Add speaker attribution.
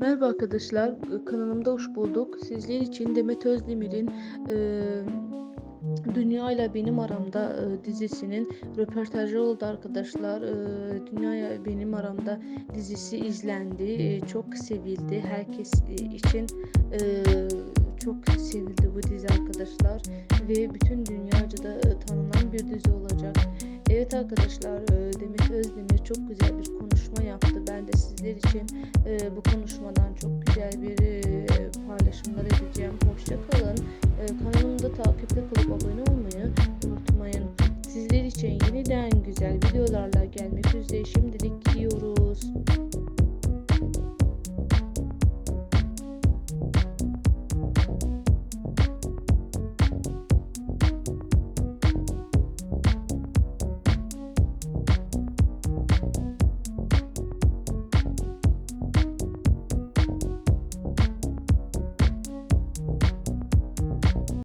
Speaker 1: Merhaba arkadaşlar, e, kanalımda hoş bulduk. Sizler için Demet Özdemir'in e, Dünya ile Benim Aramda e, dizisinin röportajı oldu arkadaşlar. E, Dünya ile Benim Aramda dizisi izlendi, e, çok sevildi. Herkes e, için e, çok sevildi bu dizi arkadaşlar ve bütün dünyacıda e, tanınan bir dizi olacak. Evet arkadaşlar, e, Demet Özdemir çok güzel bir de sizler için e, bu konuşmadan çok güzel bir e, paylaşımlar edeceğim. Hoşça kalın. E, kanalımda takipte kalıp abone olmayı unutmayın. Sizler için yeniden güzel videolarla gidiyoruz.